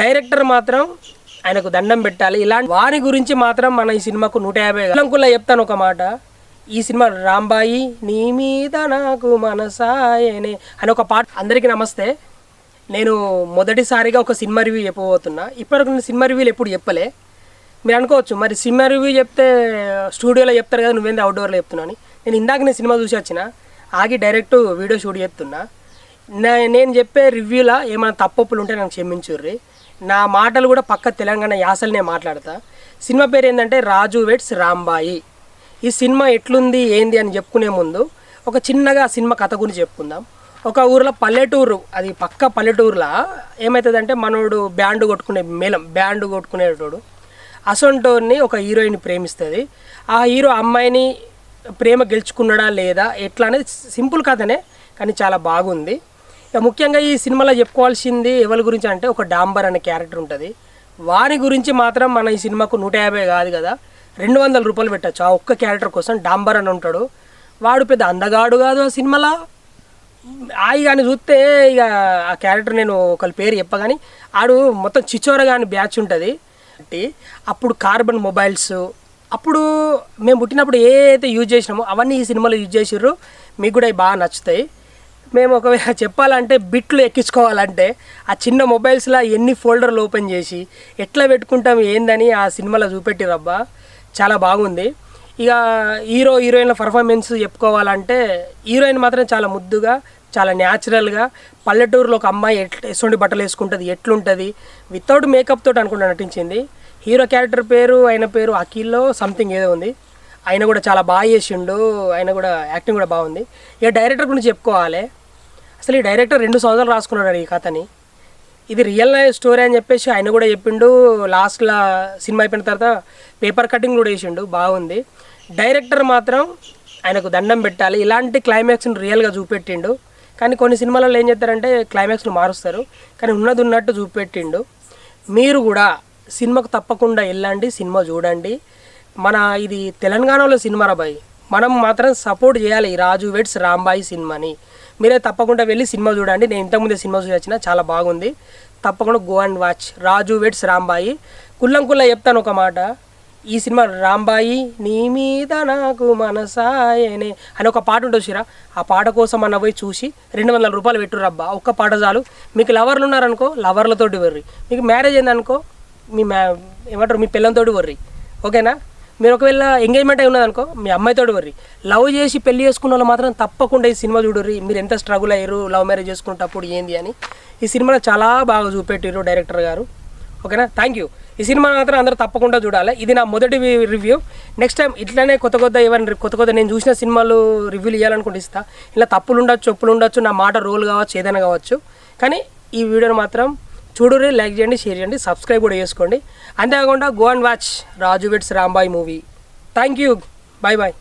Director మాత్రం ఆయనకు దండం పెట్టాలి. ఇలాంటి వారి గురించి మాత్రం మన ఈ సినిమాకు నూట యాభై అంకుల్లా చెప్తాను ఒక మాట. ఈ సినిమా రాంబాయి నీ మీద నాకు మనసాయనే అని ఒక పాట. అందరికీ నమస్తే. నేను మొదటిసారిగా ఒక సినిమా రివ్యూ చెప్పబోతున్నా. ఇప్పటివరకు నేను సినిమా రివ్యూలు ఎప్పుడు చెప్పలే. మీరు అనుకోవచ్చు మరి సినిమా రివ్యూ చెప్తే స్టూడియోలో చెప్తారు కదా నువ్వేంది అవుట్డోర్లో చెప్తున్నాను నేను ఇందాక నేను సినిమా చూసి వచ్చిన ఆగి డైరెక్ట్ వీడియో షూట్ చెప్తున్నా నేను చెప్పే రివ్యూలో ఏమైనా తప్పప్పులు ఉంటే నాకు క్షమించుర్రీ. నా మాటలు కూడా పక్క తెలంగాణ యాసలనే మాట్లాడతా. సినిమా పేరు ఏంటంటే రాజు వెట్స్ రాంబాయి. ఈ సినిమా ఎట్లుంది ఏంది అని చెప్పుకునే ముందు ఒక చిన్నగా సినిమా కథ గురించి చెప్పుకుందాం. ఒక ఊర్లో పల్లెటూరు అది పక్క పల్లెటూరులో ఏమవుతుందంటే మనోడు బ్యాండ్ కొట్టుకునే మేళం బ్యాండ్ కొట్టుకునేటోడు. అసొంటోని ఒక హీరోయిన్ ప్రేమిస్తుంది. ఆ హీరో అమ్మాయిని ప్రేమ గెలుచుకున్నాడా లేదా ఎట్లా అనేది సింపుల్ కథనే కానీ చాలా బాగుంది. ఇక ముఖ్యంగా ఈ సినిమాలో చెప్పుకోవాల్సింది ఎవరి గురించి అంటే ఒక డాంబర్ అనే క్యారెక్టర్ ఉంటుంది. వారి గురించి మాత్రం మన ఈ సినిమాకు నూట యాభై కాదు కదా రెండు వందల రూపాయలు పెట్టచ్చు. ఆ ఒక్క క్యారెక్టర్ కోసం డాంబర్ అని ఉంటాడు. వాడు పెద్ద అందగాడు కాదు ఆ సినిమాలో. ఆయి కానీ చూస్తే ఇక ఆ క్యారెక్టర్ నేను ఒకరి పేరు చెప్పగాని ఆడు మొత్తం చిచోర కానీ బ్యాచ్ ఉంటుంది. అంటే అప్పుడు కార్బన్ మొబైల్స్ అప్పుడు మేము పుట్టినప్పుడు ఏ అయితే యూజ్ చేసినామో అవన్నీ ఈ సినిమాలో యూజ్ చేసిర్రు. మీకు కూడా అవి బాగా నచ్చుతాయి. మేము ఒకవేళ చెప్పాలంటే బిట్లు ఎక్కించుకోవాలంటే ఆ చిన్న మొబైల్స్లో ఎన్ని ఫోల్డర్లు ఓపెన్ చేసి ఎట్లా పెట్టుకుంటాం ఏందని ఆ సినిమాలో చూపెట్టిరబ్బా చాలా బాగుంది. ఇక హీరో హీరోయిన్ల పర్ఫార్మెన్స్ చెప్పుకోవాలంటే హీరోయిన్ మాత్రం చాలా ముద్దుగా చాలా న్యాచురల్గా పల్లెటూరులో ఒక అమ్మాయి ఎట్ ఎసుండి బట్టలు వేసుకుంటుంది ఎట్లుంటుంది వితౌట్ మేకప్ తోటి అనుకుంటా నటించింది. హీరో క్యారెక్టర్ పేరు ఆయన పేరు అఖిల్లో సంథింగ్ ఏదో ఉంది. ఆయన కూడా చాలా బాగా చేసిండు. ఆయన కూడా యాక్టింగ్ కూడా బాగుంది. ఇక డైరెక్టర్ గురించి చెప్పుకోవాలి. అసలు ఈ డైరెక్టర్ రెండు సంవత్సరాలు రాసుకున్నాడు ఈ కథని. ఇది రియల్ లైఫ్ స్టోరీ అని చెప్పేసి ఆయన కూడా చెప్పిండు. లాస్ట్లో సినిమా అయిపోయిన తర్వాత పేపర్ కటింగ్ కూడా వేసిండు బాగుంది. డైరెక్టర్ మాత్రం ఆయనకు దండం పెట్టాలి. ఇలాంటి క్లైమాక్స్ని రియల్గా చూపెట్టిండు. కానీ కొన్ని సినిమాలలో ఏం చేస్తారంటే క్లైమాక్స్ను మారుస్తారు. కానీ ఉన్నది ఉన్నట్టు చూపెట్టిండు. మీరు కూడా సినిమాకు తప్పకుండా వెళ్ళండి. సినిమా చూడండి. మన ఇది తెలంగాణలో సినిమా రాబాయి మనం మాత్రం సపోర్ట్ చేయాలి రాజు వెడ్స్ రాంబాయి సినిమాని. మీరే తప్పకుండా వెళ్ళి సినిమా చూడండి. నేను ఇంతకుముందే సినిమా చూసి చాలా బాగుంది. తప్పకుండా go and watch. Raju weds Rambai కుల్లం కుల్ల చెప్తాను ఒక మాట. ఈ సినిమా రాంబాయి నీ మీద నాకు మనసాయనే అని ఒక పాట ఉంటుంది చూసిరా? ఆ పాట కోసం అన్న పోయి చూసి రెండు వందల రూపాయలు పెట్టు రబ్బా ఒక్క పాట చాలు. మీకు లవర్లు ఉన్నారనుకో లవర్లతోటి వర్రి మీకు మ్యారేజ్ అయిందనుకో మీ మ్యా ఏమంటారు? మీ పిల్లలతోటి వర్రి ఓకేనా? మీరు ఒకవేళ ఎంగేజ్మెంట్ అయి ఉన్నదనుకో మీ అమ్మాయితోటి వర్రి లవ్ చేసి పెళ్ళి చేసుకున్న వాళ్ళు మాత్రం తప్పకుండా ఈ సినిమా చూడర్రి. మీరు ఎంత స్ట్రగుల్ అయ్యారు లవ్ మ్యారేజ్ చేసుకునేటప్పుడు ఏంది అని. ఈ సినిమాలో చాలా బాగా చూపెట్టారు డైరెక్టర్ గారు. ఓకేనా? థ్యాంక్ యూ ఈ సినిమా మాత్రం అందరూ తప్పకుండా చూడాలి. ఇది నా మొదటి రివ్యూ నెక్స్ట్ టైం ఇట్లానే కొత్త కొత్త ఏమైనా కొత్త కొత్త నేను చూసిన సినిమాలు రివ్యూలు ఇవ్వాలనుకుంటే ఇస్తా. ఇలా తప్పులు ఉండొచ్చు ఒప్పులు ఉండొచ్చు నా మాట రోల్ కావచ్చు ఏదైనా కావచ్చు. కానీ ఈ వీడియోని మాత్రం చూడుర్రి లైక్ చేయండి షేర్ చేయండి సబ్స్క్రైబ్ కూడా చేసుకోండి. అంతేకాకుండా go and watch Raju weds Rambai movie. Thank you bye bye